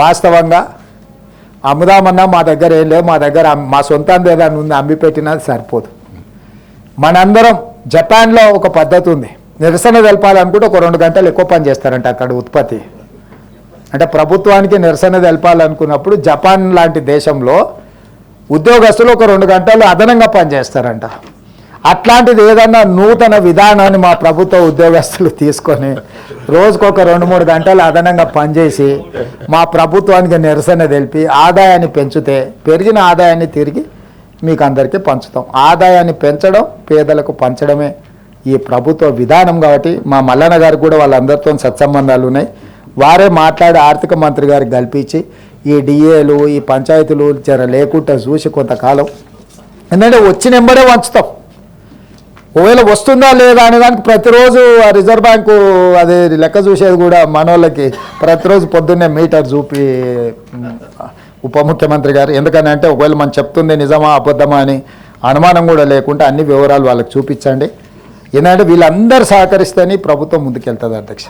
వాస్తవంగా అమ్ముదామన్నా మా దగ్గర ఏం లేదు మా దగ్గర మా సొంతం ఏదైనా ఉంది అమ్మి పెట్టినా సరిపోదు. మనందరం జపాన్లో ఒక పద్ధతి ఉంది. నిరసన తెలపాలనుకుంటే ఒక రెండు గంటలు ఎక్కువ పని చేస్తారంట అక్కడ ఉత్పత్తి. అంటే ప్రభుత్వానికి నిరసన తెలపాలనుకున్నప్పుడు జపాన్ లాంటి దేశంలో ఉద్యోగస్తులు ఒక రెండు గంటలు అదనంగా పనిచేస్తారంట అట్లాంటిది ఏదన్నా నూతన విధానాన్ని మా ప్రభుత్వ ఉద్యోగస్తులు తీసుకొని రోజుకొక రెండు మూడు గంటలు అదనంగా పనిచేసి మా ప్రభుత్వానికి నిరసన తెలిపి ఆదాయాన్ని పెంచితే పెరిగిన ఆదాయాన్ని తిరిగి మీకు అందరికీ పంచుతాం. ఆదాయాన్ని పెంచడం పేదలకు పంచడమే ఈ ప్రభుత్వ విధానం కాబట్టి మా మల్లన్న గారు కూడా వాళ్ళందరితో సత్సంబంధాలు ఉన్నాయి. వారే మాట్లాడి ఆర్థిక మంత్రి గారికి కల్పించి ఈ డిఏలు ఈ పంచాయతీలు జర లేకుండా చూసి కొంతకాలం. ఎందుకంటే వచ్చిన ఎంబడే వంచుతాం ఒకవేళ వస్తుందా లేదా అనే దానికి ప్రతిరోజు ఆ రిజర్వ్ బ్యాంకు అది లెక్క చూసేది కూడా మనోళ్ళకి ప్రతిరోజు పొద్దున్నే మీటర్ చూపి ఉప ముఖ్యమంత్రి గారు. ఎందుకని అంటే ఒకవేళ మనం చెప్తుంది నిజమా అబద్ధమా అని అనుమానం కూడా లేకుండా అన్ని వివరాలు వాళ్ళకి చూపించండి. ఎందుకంటే వీళ్ళందరూ సహకరిస్తేనే ప్రభుత్వం ముందుకెళ్తుంది అధ్యక్ష.